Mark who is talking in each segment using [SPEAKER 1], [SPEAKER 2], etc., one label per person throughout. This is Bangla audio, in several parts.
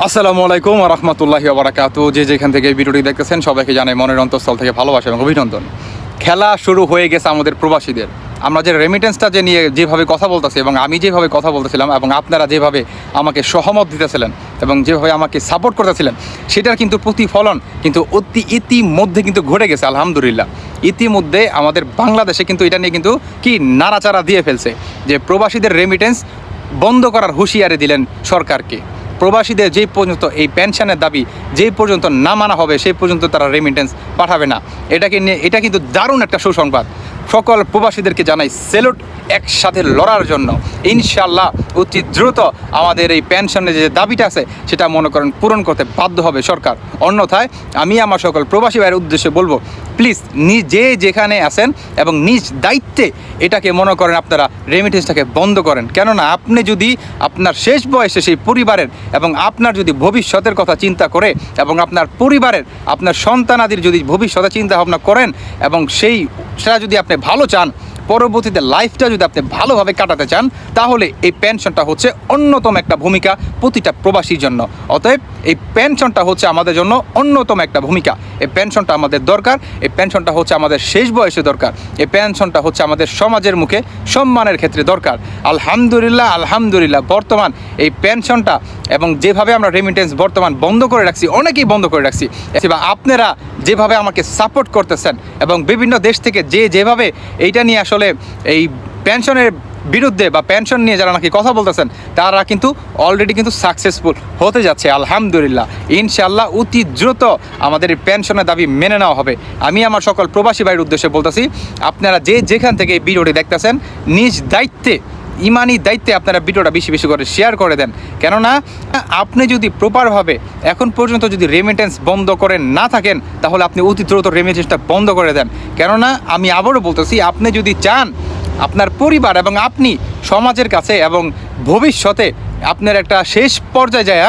[SPEAKER 1] আসসালামু আলাইকুম রহমতুল্লাহি বারাকাতু যে যেখান থেকে ভিডিওটি দেখতেছেন, সবাইকে জানাই মনের অন্তঃস্থল থেকে ভালোবাসা এবং অভিনন্দন। খেলা শুরু হয়ে গেছে আমাদের প্রবাসীদের। আমরা যে রেমিটেন্সটা যে নিয়ে যেভাবে কথা বলতেছি এবং আমি যেভাবে কথা বলতেছিলাম এবং আপনারা যেভাবে আমাকে সহমত দিতেছিলেন এবং যেভাবে আমাকে সাপোর্ট করতেছিলেন, সেটার কিন্তু প্রতিফলন কিন্তু অতি ইতিমধ্যে কিন্তু ঘটে গেছে, আলহামদুলিল্লাহ। ইতিমধ্যে আমাদের বাংলাদেশে কিন্তু এটা নিয়ে কিন্তু কি নাড়াচাড়া দিয়ে ফেলছে যে প্রবাসীদের রেমিটেন্স বন্ধ করার হুঁশিয়ারি দিলেন সরকারকে। প্রবাসীদের যেই পর্যন্ত এই পেনশনের দাবি, যেই পর্যন্ত না মানা হবে, সেই পর্যন্ত তারা রেমিটেন্স পাঠাবে না। এটাকে নিয়ে, এটা কিন্তু দারুণ একটা সুসংবাদ। সকল প্রবাসীদেরকে জানাই সেলুট একসাথে লড়ার জন্য। ইনশাল্লাহ অতি দ্রুত আমাদের এই পেনশনের যে দাবিটা আছে, সেটা মনে করেন পূরণ করতে বাধ্য হবে সরকার। অন্যথায় আমি আমার সকল প্রবাসী ভাইয়ের উদ্দেশ্যে বলব প্লিজ নিজে যেখানে আছেন এবং নিজ দায়িত্বে এটাকে মনে করেন আপনারা রেমিটেন্সটাকে বন্ধ করেন। কেননা আপনি যদি আপনার শেষ বয়সে সেই পরিবারের এবং আপনার যদি ভবিষ্যতের কথা চিন্তা করে এবং আপনার পরিবারের, আপনার সন্তানাদির যদি ভবিষ্যতে চিন্তা ভাবনা করেন এবং সেই, সেটা যদি আপনি ভালো চান পরবর্তীতে লাইফটা যদি আপনি ভালোভাবে কাটাতে চান, তাহলে এই পেনশনটা হচ্ছে অন্যতম একটা ভূমিকা প্রতিটা প্রবাসীর জন্য। অতএব এই পেনশনটা হচ্ছে আমাদের জন্য অন্যতম একটা ভূমিকা। এই পেনশনটা আমাদের দরকার, এই পেনশনটা হচ্ছে আমাদের শেষ বয়সে দরকার। এই পেনশনটা হচ্ছে আমাদের সমাজের মুখে সম্মানের ক্ষেত্রে দরকার। আলহামদুলিল্লাহ আলহামদুলিল্লাহ, বর্তমান এই পেনশনটা এবং যেভাবে আমরা রেমিটেন্স বর্তমান বন্ধ করে রাখছি, অনেকেই বন্ধ করে রাখছি, বা আপনারা যেভাবে আমাকে সাপোর্ট করতেছেন এবং বিভিন্ন দেশ থেকে যে যেভাবে এইটা নিয়ে আসলে এই পেনশনের বিরুদ্ধে বা পেনশন নিয়ে যারা নাকি কথা বলতেছেন, তারা কিন্তু অলরেডি কিন্তু সাকসেসফুল হতে যাচ্ছে, আলহামদুলিল্লাহ। ইনশাল্লাহ অতি দ্রুত আমাদের পেনশনের দাবি মেনে নেওয়া হবে। আমি আমার সকল প্রবাসী ভাইয়ের উদ্দেশ্যে বলতেছি, আপনারা যে যেখান থেকে এই ভিডিওটি দেখতেছেন, নিজ দায়িত্বে ইমানি দায়িত্বে আপনারা ভিডিওটা বেশি বেশি করে শেয়ার করে দেন। কেননা, আপনি যদি প্রপারভাবে এখন পর্যন্ত যদি রেমিটেন্স বন্ধ করে না থাকেন, তাহলে আপনি অতি দ্রুত রেমিটেন্সটা বন্ধ করে দেন। কেননা, আমি আবারও বলতেছি, আপনি যদি চান আপনার পরিবার এবং আপনি সমাজের কাছে এবং ভবিষ্যতে আপনার একটা শেষ পর্যায়ে যায়া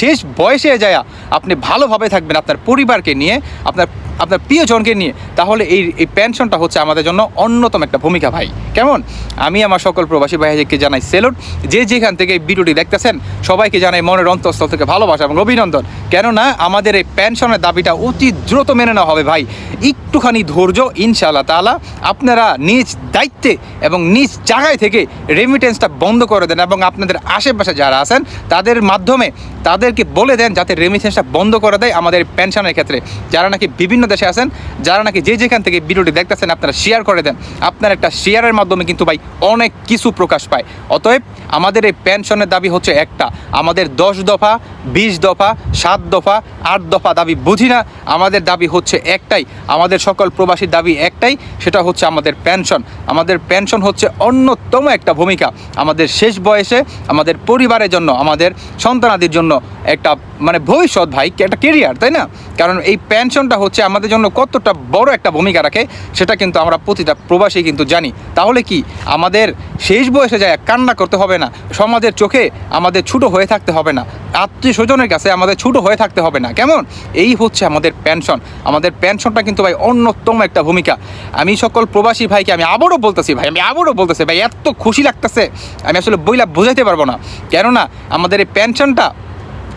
[SPEAKER 1] শেষ বয়সে যায় আপনি ভালোভাবে থাকবেন আপনার পরিবারকে নিয়ে, আপনার আপনার প্রিয়জনকে নিয়ে, তাহলে এই এই পেনশনটা হচ্ছে আমাদের জন্য অন্যতম একটা ভূমিকা ভাই। কেমন? আমি আমার সকল প্রবাসী ভাইকে জানাই সেলুট যে যেখান থেকে এই ভিডিওটি দেখতেছেন, সবাইকে জানাই মনের অন্তঃস্থল থেকে ভালোবাসা এবং অভিনন্দন। কেননা আমাদের এই পেনশনের দাবিটা অতি দ্রুত মেনে নেওয়া হবে ভাই। একটুখানি ধৈর্য, ইনশাআল্লাহ তাআলা, আপনারা নিজ দায়িত্বে এবং নিজ জায়গায় থেকে রেমিটেন্সটা বন্ধ করে দেন এবং আপনাদের আশেপাশে যারা আছেন, তাদের মাধ্যমে তাদেরকে বলে দেন যাতে রেমিটেন্সটা বন্ধ করে দেয় আমাদের পেনশনের ক্ষেত্রে। যারা নাকি বিভিন্ন দেশে আছেন, যারা নাকি যে যেখান থেকে ভিডিওটি দেখতেছেন, আপনারা শেয়ার করে দেন। আপনার একটা শেয়ারের মাধ্যমে কিন্তু ভাই অনেক কিছু প্রকাশ পায়। অতএব আমাদের এই পেনশনের দাবি হচ্ছে একটা, আমাদের দশ দফা বিশ দফা, সাত দফা, আট দফা দাবি বুঝি না। আমাদের দাবি হচ্ছে একটাই। আমাদের সকল প্রবাসীর দাবি একটাই, সেটা হচ্ছে আমাদের পেনশন। আমাদের পেনশন হচ্ছে অন্যতম একটা ভূমিকা। আমাদের শেষ বয়সে, আমাদের পরিবারের জন্য, আমাদের সন্তানাদির জন্য একটা মানে ভবিষ্যৎ ভাই একটা কেরিয়ার তাই না? কারণ এই পেনশনটা হচ্ছে আমাদের জন্য কতটা বড় একটা ভূমিকা রাখে, সেটা কিন্তু আমরা প্রতিটা প্রবাসী কিন্তু জানি। তাহলে কি আমাদের শেষ বয়সে যায় কান্না করতে হবে না, সমাজের চোখে আমাদের ছোটো হয়ে থাকতে হবে না আত্মীয় স্বজনের কাছে আমাদের ছোটো হয়ে থাকতে হবে না, কেমন? এই হচ্ছে আমাদের পেনশন আমাদের পেনশনটা কিন্তু ভাই অন্যতম একটা ভূমিকা। আমি সকল প্রবাসী ভাইকে আমি আবারও বলতেছি ভাই, আমি আবারও বলতেছি ভাই, এত খুশি লাগতেছে, আমি আসলে বইলা বোঝাইতে পারব না। কেননা আমাদের এই পেনশনটা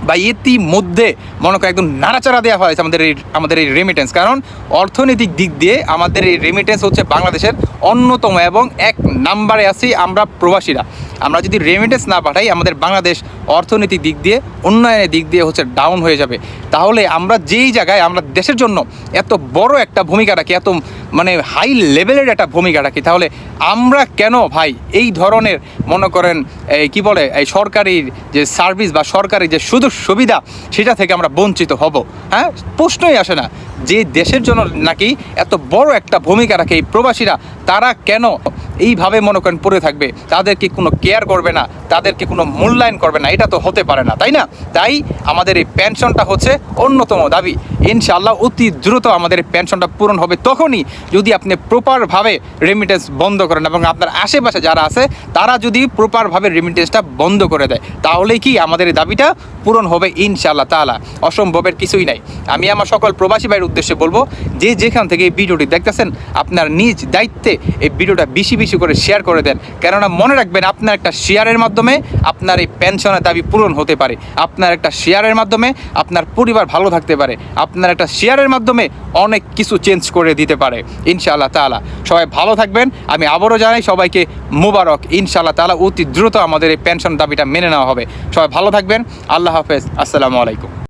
[SPEAKER 1] বা ইতিমধ্যে মনে করো একদম নাড়াচাড়া দেওয়া হয়েছে আমাদের এই আমাদের এই রেমিটেন্স কারণ অর্থনৈতিক দিক দিয়ে আমাদের এই রেমিটেন্স হচ্ছে বাংলাদেশের অন্যতম এবং এক নাম্বারে আছি আমরা প্রবাসীরা। আমরা যদি রেমিটেন্স না পাঠাই, আমাদের বাংলাদেশ অর্থনৈতিক দিক দিয়ে, উন্নয়নের দিক দিয়ে হচ্ছে ডাউন হয়ে যাবে। তাহলে আমরা যেই জায়গায় আমরা দেশের জন্য এত বড় একটা ভূমিকা রাখি, এত মানে হাই লেভেলের একটা ভূমিকা রাখি, তাহলে আমরা কেন ভাই এই ধরনের মনে করেন, এই কী বলে, এই সরকারি যে সার্ভিস বা সরকারি যে সুযোগ সুবিধা, সেটা থেকে আমরা বঞ্চিত হব। হ্যাঁ? প্রশ্নই আসে না যে দেশের জন্য নাকি এত বড় একটা ভূমিকা রাখে এই প্রবাসীরা, তারা কেন এইভাবে মনে করেন পড়ে থাকবে তাদেরকে কোনো কেয়ার করবে না তাদেরকে কোনো মূল্যায়ন করবে না, এটা তো হতে পারে না, তাই না? তাই আমাদের এই পেনশনটা হচ্ছে অন্যতম দাবি। ইনশাআল্লাহ অতি দ্রুত আমাদের পেনশনটা পূরণ হবে তখনই যদি আপনি প্রপারভাবে রেমিটেন্স বন্ধ করেন এবং আপনার আশেপাশে যারা আছে, তারা যদি প্রপারভাবে রেমিটেন্সটা বন্ধ করে দেয়, তাহলেই কি আমাদের এই দাবিটা পূরণ হবে ইনশাআল্লাহ তাআলা। অসম্ভবের কিছুই নাই। আমি আমার সকল প্রবাসী ভাইয়ের উদ্দেশ্যে বলব, যে যেখান থেকে এই ভিডিওটি দেখতেছেন, আপনার নিজ দায়িত্বে এই ভিডিওটা বেশি বেশি করে শেয়ার করে দেন। কেননা মনে রাখবেন, আপনার একটা শেয়ারের মাধ্যমে আপনার এই পেনশনের দাবি পূরণ হতে পারে। আপনার একটা শেয়ারের মাধ্যমে আপনার পরিবার ভালো থাকতে পারে। আপনার একটা শেয়ারের মাধ্যমে অনেক কিছু চেঞ্জ করে দিতে পারে, ইনশাআল্লাহ তালা সবাই ভালো থাকবেন। আমি আবারও জানাই, সবাইকে মুবারক। ইনশাআল্লাহ তালা অতি দ্রুত আমাদের এই পেনশন দাবিটা মেনে নেওয়া হবে। সবাই ভালো থাকবেন। আল্লাহ হাফেজ। আসসালামু আলাইকুম।